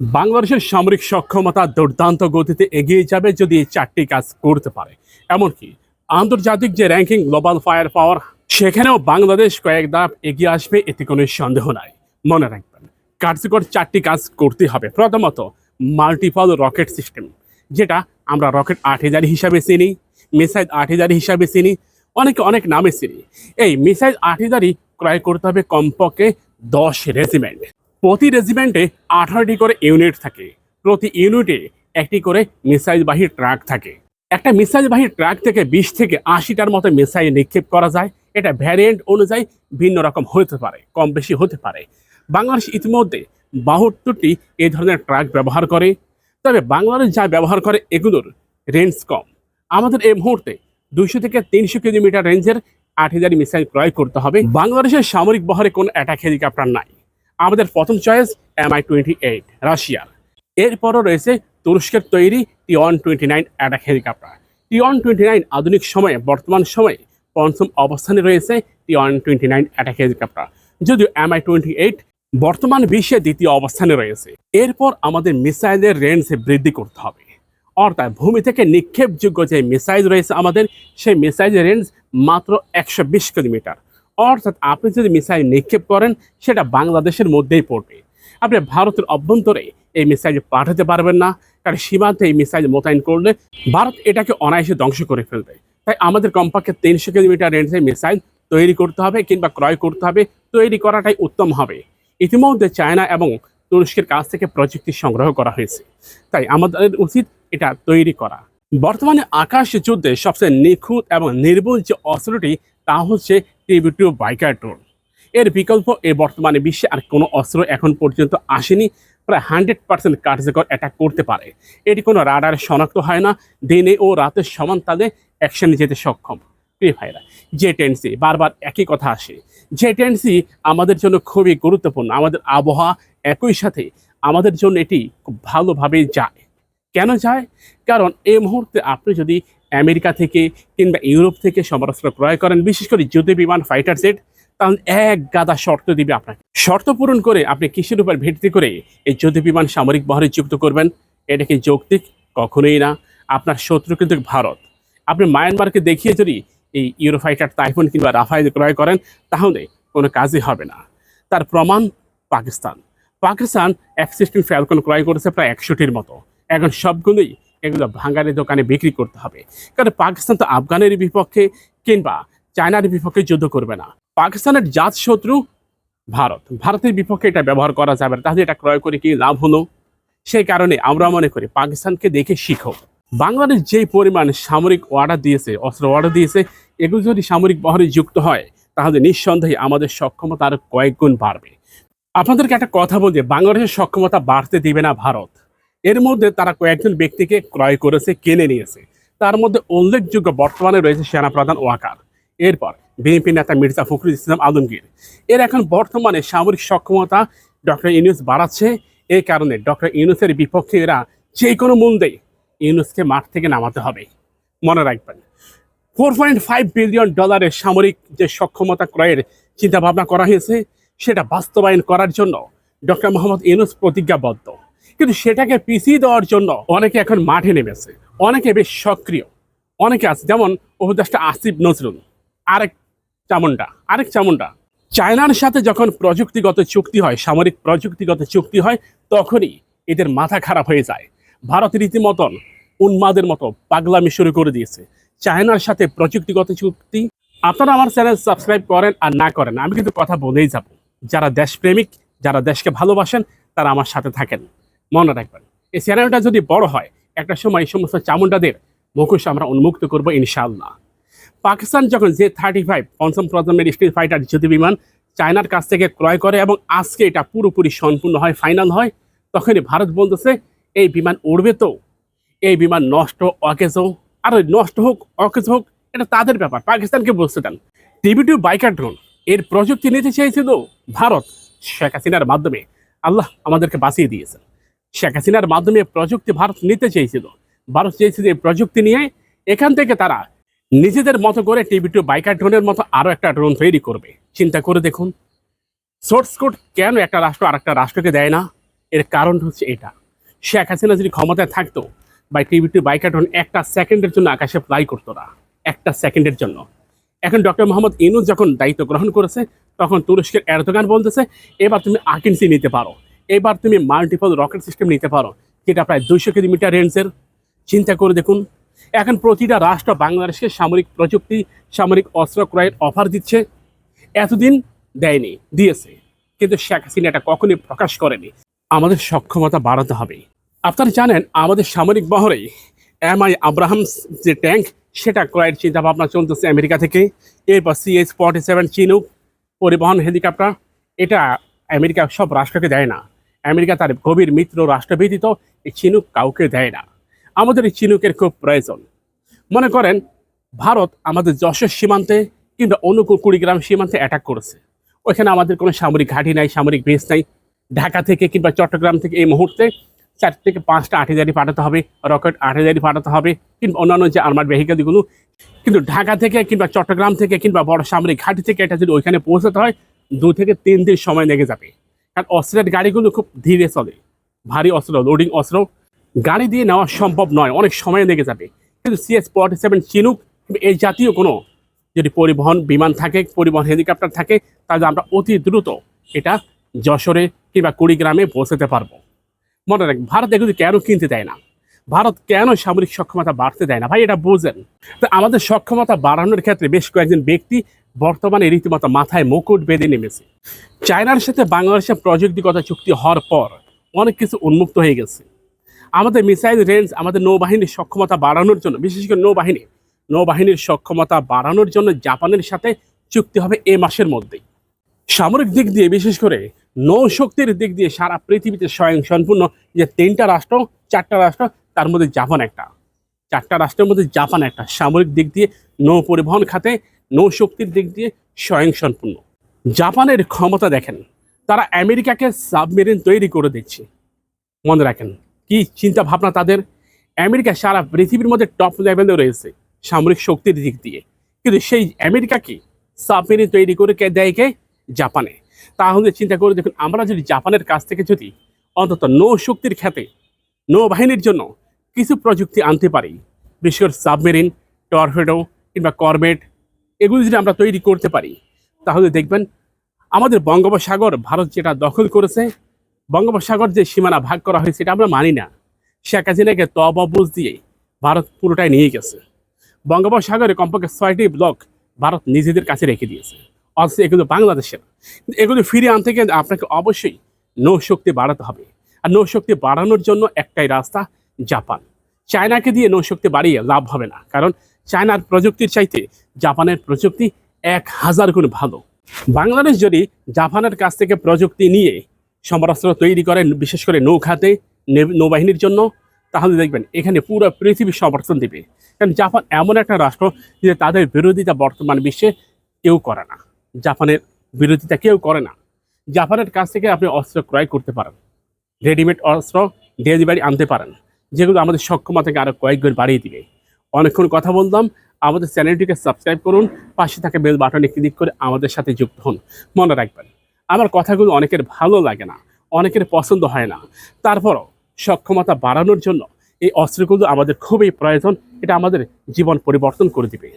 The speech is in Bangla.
বাংলাদেশের সামরিক সক্ষমতা দুর্দান্ত গতিতে এগিয়ে যাবে যদি এই চারটি কাজ করতে পারে। এমনকি আন্তর্জাতিক যে র্যাঙ্কিং গ্লোবাল ফায়ার পাওয়ার সেখানেও বাংলাদেশ কয়েক ধাপ এগিয়ে আসবে এতে কোনো সন্দেহ নাই। মনে রাখবেন, কার্যকর চারটি কাজ করতে হবে। প্রথমত মাল্টিপল রকেট সিস্টেম যেটা আমরা রকেট আট হাজার হিসাবে চিনি মিসাইল আট হাজার হিসাবে চিনি, অনেকে অনেক নামে চিনি। এই মিসাইল আট হাজারই ক্রয় করতে হবে কমপক্ষে দশ রেজিমেন্ট প্রতি রেজিমেন্টে আঠারোটি করে ইউনিট থাকে। প্রতি ইউনিটে একটি করে মিসাইলবাহী ট্রাক থাকে। একটা মিসাইলবাহী ট্রাক থেকে বিশ থেকে আশিটার মতো মিসাইল নিক্ষেপ করা যায়। এটা ভ্যারিয়েন্ট অনুযায়ী ভিন্ন রকম হতে পারে, কম বেশি হতে পারে। বাংলাদেশ ইতিমধ্যে বাহাত্তরটি এই ধরনের ট্রাক ব্যবহার করে। তবে বাংলাদেশ যা ব্যবহার করে, এগুলোর রেঞ্জ কম। আমাদের এই মুহূর্তে দুইশো থেকে তিনশো কিলোমিটার রেঞ্জের আট হাজার মিসাইল ক্রয় করতে হবে। বাংলাদেশের সামরিক বহরে কোনো অ্যাটাক হেলিকপ্টার নাই। আমাদের প্রথম choice M I twenty eight রাশিয়ার এরপরও রয়েছে তুরস্কের তৈরি T one twenty nine attack helicopter T one twenty nine আধুনিক সময়ে, বর্তমান সময়ে পঞ্চম অবস্থানে রয়েছে T one twenty nine attack helicopter যদিও এম আই টোয়েন্টি এইট বর্তমান বিশ্বে দ্বিতীয় অবস্থানে রয়েছে। এরপর আমাদের মিসাইলের রেঞ্জ বৃদ্ধি করতে হবে। অর্থাৎ ভূমি থেকে নিক্ষেপযোগ্য যে মিসাইল রয়েছে আমাদের, সেই মিসাইলের রেঞ্জ মাত্র একশো বিশ কিলোমিটার। অর্থাৎ আপনি যদি মিসাইল নিক্ষেপ করেন, সেটা বাংলাদেশের মধ্যেই পড়বে। আপনি ভারতের অভ্যন্তরে এই মিসাইল পাঠাতে পারবেন না, কারণ সীমান্তে এই মিসাইল মোতায়েন করলে ভারত এটাকে অনায়াসে ধ্বংস করে ফেলবে। তাই আমাদের কমপক্ষে তিনশো কিলোমিটার রেঞ্জে মিসাইল তৈরি করতে হবে কিংবা ক্রয় করতে হবে, তৈরি করাটাই উত্তম হবে। ইতিমধ্যে চায়না এবং তুরস্কের কাছ থেকে প্রযুক্তি সংগ্রহ করা হয়েছে। তাই আমাদের উচিত এটা তৈরি করা। বর্তমানে আকাশ যুদ্ধে সবচেয়ে নিখুঁত এবং নির্ভুল যে অস্ত্রটি, তা হচ্ছে টিভি টু বাইকার ড্রোন। এর বিকল্প এ বর্তমানে বিশ্বে আর কোনো অস্ত্র এখন পর্যন্ত আসেনি। প্রায় হান্ড্রেড পার্সেন্ট কার্যকর অ্যাটাক করতে পারে। এটি কোনো রাডার শনাক্ত হয় না। দিনে ও রাতের সমান তালে অ্যাকশনে যেতে সক্ষম। প্রিয় ভাইরা জে টেন্সি বারবার একই কথা আসে। যে টেন্সি আমাদের জন্য খুবই গুরুত্বপূর্ণ। আমাদের আবহাওয়া একই সাথে আমাদের জন্য এটি খুব ভালোভাবে যায়। কেন যায়? কারণ এই মুহূর্তে আপনি যদি আমেরিকা থেকে কিংবা ইউরোপ থেকে সমরাস্ত্র ক্রয় করেন, বিশেষ করে যুদ্ধ বিমান ফাইটার জেট তাহলে এক গাদা শর্ত দিবে আপনাকে। শর্ত পূরণ করে আপনি কিসের উপর ভিত্তি করে এই যুদ্ধ বিমান সামরিক বহরে যুক্ত করবেন? এটা কি যৌক্তিক? কখনোই না। আপনার শত্রু কিন্তু ভারত। আপনি মায়ানমারকে দেখিয়ে যদি এই ইউরোফাইটার তাইফুন কিংবা রাফাইল ক্রয় করেন, তাহলে কোনো কাজই হবে না। তার প্রমাণ পাকিস্তান। পাকিস্তান এক্সিস্টিং ফ্যালকন ক্রয় করেছে প্রায় একশোটির মতো। এখন সবগুলোই এগুলো ভাঙ্গারের দোকানে বিক্রি করতে হবে। কারণ পাকিস্তান তো আফগানের বিপক্ষে কিংবা চায়নার বিপক্ষে যুদ্ধ করবে না। পাকিস্তানের জাত শত্রু ভারত। ভারতের বিপক্ষে এটা ব্যবহার করা যাবে না। তাহলে এটা ক্রয় করে কি লাভ হলো? সেই কারণে আমরা মনে করি পাকিস্তানকে দেখে শিখো। বাংলাদেশ যেই পরিমাণ সামরিক অর্ডার দিয়েছে, অস্ত্র অর্ডার দিয়েছে, এগুলো যদি সামরিক বহরে যুক্ত হয়, তাহলে নিঃসন্দেহে আমাদের সক্ষমতা আরও কয়েক গুণ বাড়বে। আপনাদেরকে একটা কথা বলছি বাংলাদেশের সক্ষমতা বাড়তে দিবে না ভারত। এর মধ্যে তারা কয়েকজন ব্যক্তিকে ক্রয় করেছে, কিনে নিয়েছে। তার মধ্যে উল্লেখযোগ্য বর্তমানে রয়েছে সেনাপ্রধান ওয়াকার। এরপর বিএনপি নেতা মির্জা ফখরুল ইসলাম আলমগীর। এর এখন বর্তমানে সামরিক সক্ষমতা ডক্টর ইউনুস বাড়াচ্ছে। এই কারণে ডক্টর ইউনুসের বিপক্ষে এরা যে কোনো মূল্যে ইউনুসকে মাঠ থেকে নামাতে হবে। মনে রাখবেন, ফোর পয়েন্ট ফাইভ বিলিয়ন ডলারের সামরিক যে সক্ষমতা ক্রয়ের চিন্তাভাবনা করা হয়েছে, সেটা বাস্তবায়ন করার জন্য ডক্টর মোহাম্মদ ইউনুস প্রতিজ্ঞাবদ্ধ। কিন্তু সেটাকে পিছিয়ে দেওয়ার জন্য অনেকে এখন মাঠে নেমেছে। অনেকে বেশ সক্রিয়। অনেকে আছে, যেমন উপদেষ্টা আসিফ নজরুল। আরেক চামুন্ডা আরেক চামুন্ডা চায়নার সাথে যখন প্রযুক্তিগত চুক্তি হয়, সামরিক প্রযুক্তিগত চুক্তি হয়, তখনই এদের মাথা খারাপ হয়ে যায়। ভারত রীতিমতন উন্মাদের মতো পাগলামি শুরু করে দিয়েছে। চায়নার সাথে প্রযুক্তিগত চুক্তি। আপনারা আমার চ্যানেল সাবস্ক্রাইব করেন আর না করেন, আমি কিন্তু কথা বলেই যাব। যারা দেশপ্রেমিক, যারা দেশকে ভালোবাসেন, তারা আমার সাথে থাকেন। মনে রাখবেন। এই চ্যানেলটা যদি বড় হয়, একটা সময় এই সমস্ত চামুন্ডাদের মুখোশ আমরা উন্মুক্ত করব ইনশাআল্লাহ। পাকিস্তান যখন জে থার্টি ফাইভ পঞ্চম প্রজন্মের স্টিল ফাইটার যুদ্ধ বিমান চায়নার কাছ থেকে ক্রয় করে এবং আজকে এটা পুরোপুরি সম্পূর্ণ হয় ফাইনাল হয়, তখনই ভারত বলতেছে এই বিমান উড়বে তো। এই বিমান নষ্ট অকেজ হোক আর নষ্ট হোক, অকেজ হোক, এটা তাদের ব্যাপার। পাকিস্তানকে বলতে দেন টিভি টু বাইকার ড্রোন এর প্রযুক্তি নিতে চেয়েছিল ভারত শেখ হাসিনার মাধ্যমে। আল্লাহ আমাদেরকে বাঁচিয়ে দিয়েছেন। শেখ হাসিনার মাধ্যমে প্রযুক্তি ভারত নিতে চেয়েছিল। ভারত চেয়েছিল এই প্রযুক্তি নিয়ে এখান থেকে তারা নিজেদের মতো করে টিভি টু বাইকার ড্রোনের মতো আরও একটা ড্রোন তৈরি করবে। চিন্তা করে দেখুন, সোর্স কোড কেন একটা রাষ্ট্র আরেকটা রাষ্ট্রকে দেয় না? এর কারণ হচ্ছে এটা। শেখ হাসিনা যদি ক্ষমতায় থাকতো বা টিভি টু বাইকাটন একটা সেকেন্ডের জন্য আকাশে ফ্লাই করতো না, একটা সেকেন্ডের জন্য। এখন ডক্টর মোহাম্মদ ইনুস যখন দায়িত্ব গ্রহণ করেছে, তখন তুরস্কের এরদোগান বলতেছে, এবার তুমি আকিনসি নিতে পারো। এবার তুমি মাল্টিপল রকেট সিস্টেম নিতে পারো, যেটা প্রায় দুইশো কিলোমিটার রেঞ্জের চিন্তা করে দেখুন, এখন প্রতিটা রাষ্ট্র বাংলাদেশকে সামরিক প্রযুক্তি, সামরিক অস্ত্র ক্রয়ের অফার দিচ্ছে। এতদিন দেয়নি, দিয়েছে, কিন্তু শেখ হাসিনা এটা কখনই প্রকাশ করেনি। আমাদের সক্ষমতা বাড়াতে হবে। আপনারা জানেন, আমাদের সামরিক বহরে এম আই আব্রাহামস যে ট্যাঙ্ক, সেটা ক্রয়ের চিন্তা ভাবনা চলতেছে আমেরিকা থেকে। এরপর সিএস ফর্টি সেভেন চিনুক পরিবহন হেলিকপ্টার, এটা আমেরিকা সব রাষ্ট্রকে দেয় না। আমেরিকা তার গভীর মিত্র রাষ্ট্র এই চিনুক কাউকে দেয় না। আমাদের এই চিনুকের খুব প্রয়োজন। মনে করেন, ভারত আমাদের যশোর সীমান্তে কিংবা অনুকূল কুড়িগ্রাম সীমান্তে অ্যাটাক করেছে। ওইখানে আমাদের কোনো সামরিক ঘাঁটি নাই, সামরিক বেস নাই। ঢাকা থেকে কিংবা চট্টগ্রাম থেকে এই মুহূর্তে চার থেকে পাঁচটা আর্টিলারি পাঠাতে হবে রকেট আর্টিলারি পাঠাতে হবে, কিংবা অন্যান্য যে আর্মার ভেহিকেলগুলো কিন্তু ঢাকা থেকে কিংবা চট্টগ্রাম থেকে কিংবা বড় সামরিক ঘাঁটি থেকে এটা যদি ওইখানে পৌঁছাতে হয়, দু থেকে তিন দিন সময় লেগে যাবে। কারণ অস্ত্রের গাড়িগুলো খুব ধীরে চলে। ভারী অস্ত্র লোডিং অস্ত্র। গাড়ি দিয়ে নেওয়া সম্ভব নয়, অনেক সময় লেগে যাবে। কিন্তু সিএস ফর্টি সেভেন চিনুক এই জাতীয় কোনো যদি পরিবহন বিমান থাকে, পরিবহন হেলিকপ্টার থাকে, তাহলে আমরা অতি দ্রুত এটা যশোরে কিংবা কুড়িগ্রামে পৌঁছাতে পারব। মনে রাখ ভারত এগুলি কেন কিনতে দেয় না? ভারত কেন সামরিক সক্ষমতা বাড়তে দেয় না? ভাই, এটা বোঝেন। তো আমাদের সক্ষমতা বাড়ানোর ক্ষেত্রে বেশ কয়েকজন ব্যক্তি বর্তমানে রীতিমতো মাথায় মুকুট বেঁধে নেমেছে। চায়নার সাথে বাংলাদেশের প্রযুক্তিগত চুক্তি হওয়ার পর অনেক কিছু উন্মুক্ত হয়ে গেছে। আমাদের মিসাইল রেঞ্জ, আমাদের নৌবাহিনীর সক্ষমতা বাড়ানোর জন্য, বিশেষ করে নৌবাহিনী, নৌবাহিনীর সক্ষমতা বাড়ানোর জন্য জাপানের সাথে চুক্তি হবে এ মাসের মধ্যেই। সামরিক দিক দিয়ে, বিশেষ করে নৌশক্তির দিক দিয়ে সারা পৃথিবীতে স্বয়ং সম্পূর্ণ যে তিনটা রাষ্ট্র, চারটা রাষ্ট্র, তার মধ্যে জাপান একটা। চারটা রাষ্ট্রের মধ্যে জাপান একটা। সামরিক দিক দিয়ে নৌ পরিবহন খাতে নৌশক্তির দিক দিয়ে স্বয়ং সম্পূর্ণ জাপানের ক্ষমতা দেখেন। তারা আমেরিকাকে সাবমেরিন তৈরি করে দিচ্ছে। মনে রাখেন, কি চিন্তা ভাবনা তাদের? আমেরিকা সারা পৃথিবীর মধ্যে টপ লেভেলে রয়েছে সামরিক শক্তির দিক দিয়ে। কিন্তু সেই আমেরিকা কি সাবমেরিন তৈরি করে কে দেয় কে? জাপানে। তাহলে চিন্তা করে দেখুন, আমরা যদি জাপানের কাছ থেকে যদি অন্তত নৌ শক্তির খ্যাতে নৌবাহিনীর জন্য কিছু প্রযুক্তি আনতে পারি, বিশেষ করে সাবমেরিন, টর্পেডো কিংবা করবেট, এগুলো যদি আমরা তৈরি করতে পারি, তাহলে দেখবেন আমাদের বঙ্গোপসাগর ভারত যেটা দখল করেছে, বঙ্গোপসাগর যে সীমানা ভাগ করা হয়েছে এটা আমরা মানি না। শেখ হাসিনাকে তবুজ দিয়ে ভারত পুরোটাই নিয়ে গেছে। বঙ্গোপসাগরে কমপক্ষে ছয়টি ব্লক ভারত নিজেদের কাছে রেখে দিয়েছে। অথচ এগুলো বাংলাদেশের। এগুলো ফিরিয়ে আনতে গেলে আপনাকে অবশ্যই নৌশক্তি বাড়াতে হবে। আর নৌশক্তি বাড়ানোর জন্য একটাই রাস্তা, জাপান। চায়নাকে দিয়ে নৌশক্তি বাড়িয়ে লাভ হবে না। কারণ চায়নার প্রযুক্তির চাইতে জাপানের প্রযুক্তি এক হাজার গুণ ভালো। বাংলাদেশ যদি জাপানের কাছ থেকে প্রযুক্তি নিয়ে সমরাস্ত্র তৈরি করেন, বিশেষ করে নৌখাতে নৌবাহিনীর জন্য, তাহলে দেখবেন এখানে পুরো পৃথিবী সমর্থন দেবে। কারণ জাপান এমন একটা রাষ্ট্র যে তাদের বিরোধিতা বর্তমান বিশ্বে কেউ করে না। জাপানের বিরোধিতা কেউ করে না। জাপানের কাছ থেকে আপনি অস্ত্র ক্রয় করতে পারেন। রেডিমেড অস্ত্র ডেলিভারি আনতে পারেন, যেগুলো আমাদের সক্ষমতাকে আরও কয়েক বাড়িয়ে দিবে। অনেকক্ষণ কথা বললাম আমাদের চ্যানেলটিকে সাবস্ক্রাইব করুন, পাশে থাকা বেল বাটনে ক্লিক করে আমাদের সাথে যুক্ত হন। মনে রাখবেন, আমার কথাগুলো অনেকের ভালো লাগে না, অনেকের পছন্দ হয় না। তারপরও সক্ষমতা বাড়ানোর জন্য এই অস্ত্রগুলো আমাদের খুবই প্রয়োজন, এটা আমাদের জীবন পরিবর্তন করে দিবে।